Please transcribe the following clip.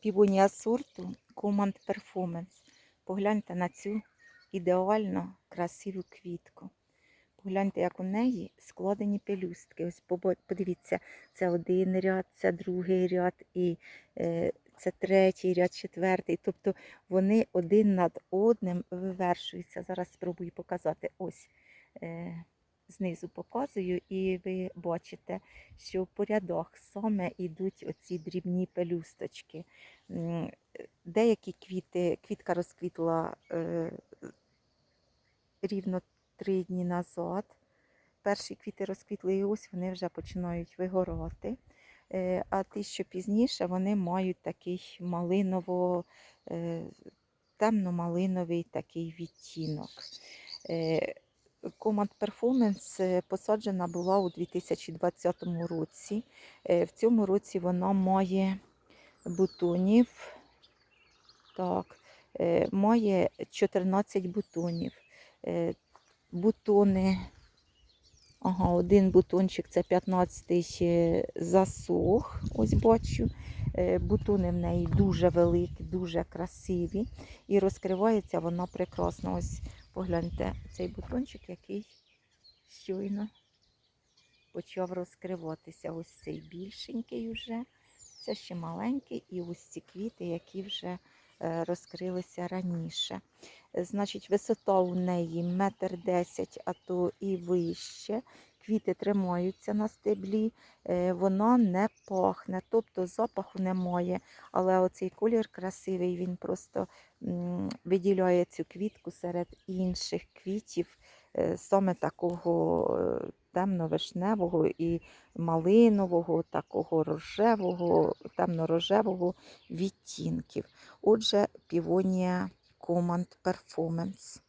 півонія сорту Command Performance. Погляньте на цю ідеально красиву квітку. Погляньте, як у неї складені пелюстки. Ось подивіться, це один ряд, це другий ряд, і е, це третій ряд, четвертий. Тобто вони один над одним вивершуються. Зараз спробую показати. Ось е, знизу показую, і ви бачите, що по рядах саме йдуть оці дрібні пелюсточки. Деякі квіти, квітка розквітла е, рівно три дні назад. Перші квіти розквітли, і ось вони вже починають вигорати. Е, А ті, що пізніше, вони мають такий малиново, е, такий відтінок. Command Performance е, посаджена була у 2020 році. Е, В цьому році вона має бутонів. Так, е, має 14 бутонів. Бутони. Ага, один бутончик це 15-й засох. Ось бачу. Е, Бутони в неї дуже великі, дуже красиві. І розкривається вона прекрасно. Ось погляньте, цей бутончик, який щойно почав розкриватися. Ось цей більшенький вже. Це ще маленький, і ось ці квіти, які вже е, розкрилися раніше. Е, Значить, висота у неї метр десять, а то і вище. Квіти тримаються на стеблі, е, вона не пахне, тобто запаху немає. Але оцей колір красивий, він просто виділяє цю квітку серед інших квітів, е, саме такого е, темно-вишневого і малинового, такого рожевого, темно-рожевого відтінків. Отже, півонія Command Performance.